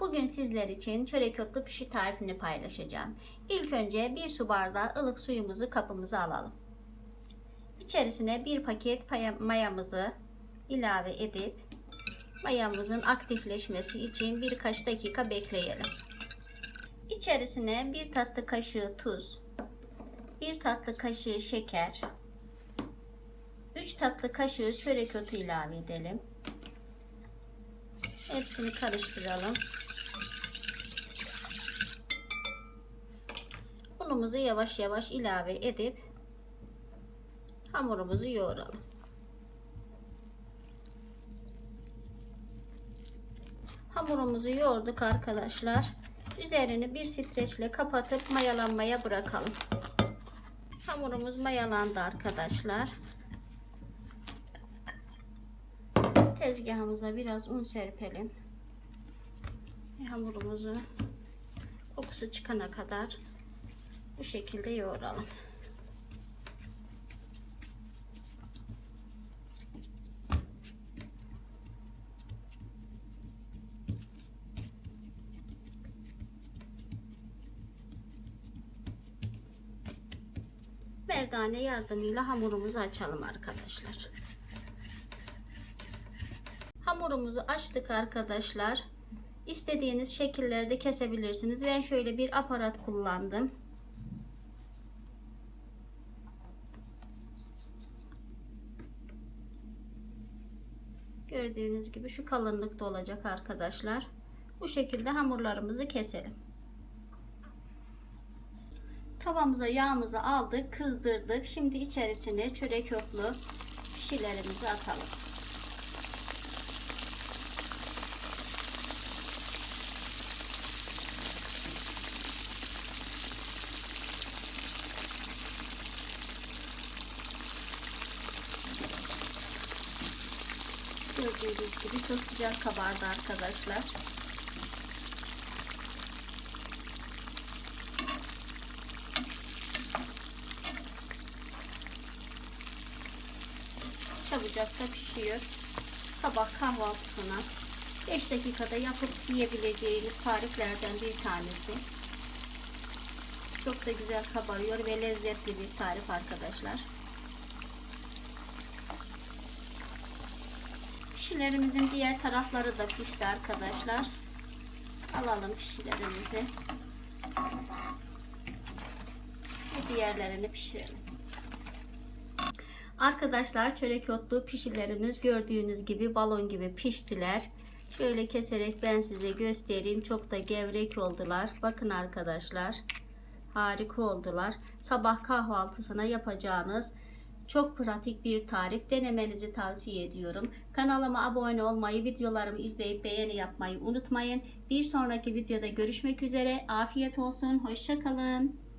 Bugün sizler için çörek otlu pişi tarifini paylaşacağım. İlk önce bir su bardağı ılık suyumuzu kapımıza alalım. İçerisine bir paket mayamızı ilave edip mayamızın aktifleşmesi için birkaç dakika bekleyelim. İçerisine bir tatlı kaşığı tuz, bir tatlı kaşığı şeker, 3 tatlı kaşığı çörek otu ilave edelim. Hepsini karıştıralım. Unumuzu yavaş yavaş ilave edip hamurumuzu yoğuralım. Hamurumuzu yoğurduk arkadaşlar. Üzerini bir streçle kapatıp mayalanmaya bırakalım. Hamurumuz mayalandı arkadaşlar. Tezgahımıza biraz un serpelim. Hamurumuzu kokusu çıkana kadar bu şekilde yoğuralım. Merdane yardımıyla hamurumuzu açalım arkadaşlar. Hamurumuzu açtık arkadaşlar. İstediğiniz şekillerde kesebilirsiniz. Ben şöyle bir aparat kullandım. Gördüğünüz gibi şu kalınlıkta olacak arkadaşlar. Bu şekilde hamurlarımızı keselim. Tavamıza yağımızı aldık, kızdırdık. Şimdi içerisine çörek otlu pişilerimizi atalım. Gördüğünüz gibi çok güzel kabardı arkadaşlar. Çabucak da pişiyor. Sabah kahvaltısına 5 dakikada yapıp yiyebileceğiniz tariflerden bir tanesi. Çok da güzel kabarıyor ve lezzetli bir tarif arkadaşlar. Pişilerimizin diğer tarafları da pişti arkadaşlar. Alalım pişilerimizi. Ve diğerlerini pişirelim. Arkadaşlar çörek otlu pişilerimiz gördüğünüz gibi balon gibi piştiler. Şöyle keserek ben size göstereyim. Çok da gevrek oldular. Bakın arkadaşlar. Harika oldular. Sabah kahvaltısına yapacağınız çok pratik bir tarif denemenizi tavsiye ediyorum. Kanalıma abone olmayı, videolarımı izleyip beğeni yapmayı unutmayın. Bir sonraki videoda görüşmek üzere. Afiyet olsun. Hoşçakalın.